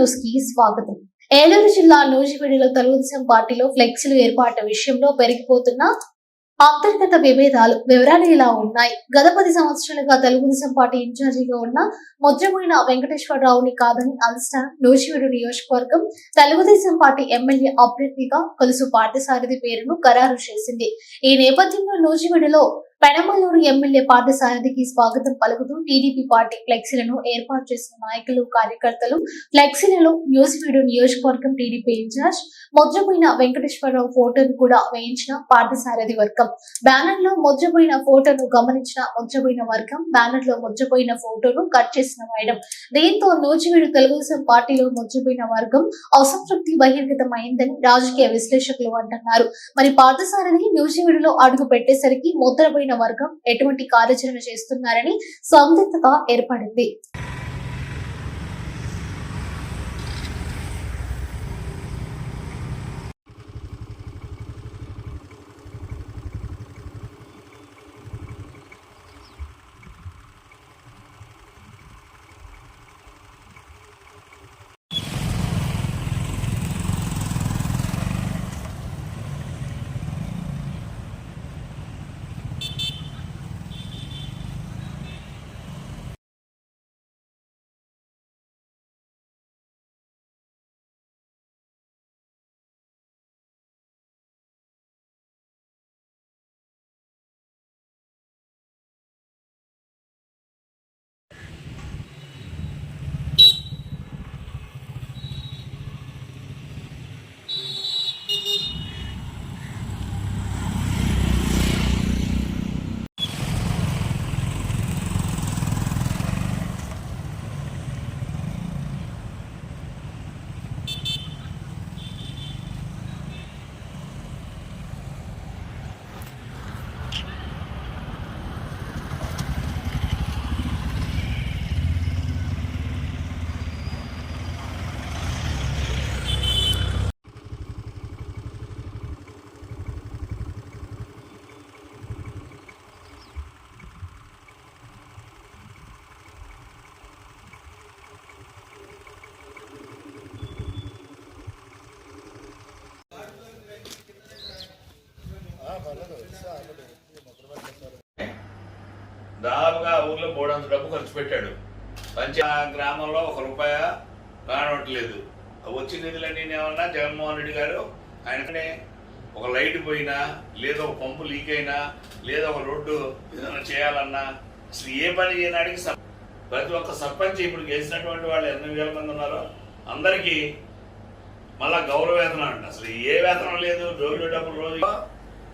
న్యూస్కి స్వాగతం. ఏలూరు జిల్లా నూజివీడులో తెలుగుదేశం పార్టీలో ఫ్లెక్సీలు ఏర్పాటు విషయంలో పెరిగిపోతున్న అంతర్గత విభేదాలు వివరాలు ఇలా ఉన్నాయి. గత పది సంవత్సరాలుగా తెలుగుదేశం పార్టీ ఇన్ఛార్జిగా ఉన్న ముద్రమైన వెంకటేశ్వరరావుని కాదని అధిష్టానం నూజివీడు నియోజకవర్గం తెలుగుదేశం పార్టీ ఎమ్మెల్యే అభ్యర్థిగా కొలుసు పార్థసారథి పేరును ఖరారు చేసింది. ఈ నేపథ్యంలో నూజివీడులో పెనమలూరు ఎమ్మెల్యే పార్థసారథికి స్వాగతం పలుకుతూ టీడీపీ పార్టీ ఫ్లెక్సీలను ఏర్పాటు చేసిన నాయకులు కార్యకర్తలు ఫ్లెక్సీలలో న్యూజివీడు నియోజకవర్గం టీడీపీ ఇన్ఛార్జ్ ముద్రపోయిన వెంకటేశ్వరరావు ఫోటోను కూడా వేయించిన పార్థసారథి వర్గం. బ్యానర్లో ముద్రపోయిన ఫోటోను గమనించిన ముద్రపోయిన వర్గం బ్యానర్లో ముద్రపోయిన ఫోటోను కట్ చేసిన వేయడం దీంతో నూజివీడు తెలుగుదేశం పార్టీలో ముద్రపోయిన వర్గం అసంతృప్తి బహిర్గతమైందని రాజకీయ విశ్లేషకులు అంటున్నారు. మరి పార్థసారథి నూజివీడులో అడుగు పెట్టేసరికి ముద్రపోయిన వర్గం ఎటువంటి కార్యాచరణ చేస్తున్నారని సందిగ్ధత ఏర్పడింది దాదాపుగా ఆ ఊర్లో మూడు వందల డబ్బు ఖర్చు పెట్టాడు. పంచ గ్రామంలో ఒక రూపాయ కానట్లేదు వచ్చిన నిధులన్నీ ఏమన్నా? జగన్మోహన్ రెడ్డి గారు ఆయనకనే ఒక లైట్ పోయినా లేదా ఒక పంపు లీక్ అయినా లేదా ఒక రోడ్డు ఏదైనా చేయాలన్నా అసలు ఏ పని చేయడానికి ప్రతి ఒక్క సర్పంచ్ ఇప్పుడు గెలిచినటువంటి వాళ్ళు ఎన్ని వేల మంది ఉన్నారో అందరికీ మళ్ళా గౌరవ వేతనం అంట. అసలు ఏ వేతనం లేదు? రోజు డబ్బులు రోజు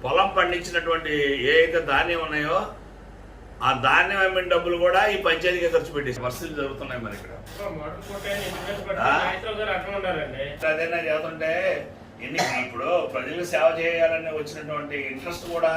పొలం పండించినటువంటి ఏ అయితే ధాన్యం ఉన్నాయో ఆ ధాన్యం అమ్మిన డబ్బులు కూడా ఈ పంచాయతీకి ఖర్చు పెట్టేసి పరిస్థితులు జరుగుతున్నాయి మరి ఇక్కడ. అదేనా చేస్తుంటే ఎన్ని ఇప్పుడు ప్రజలకు సేవ చేయాలని వచ్చినటువంటి ఇంట్రెస్ట్ కూడా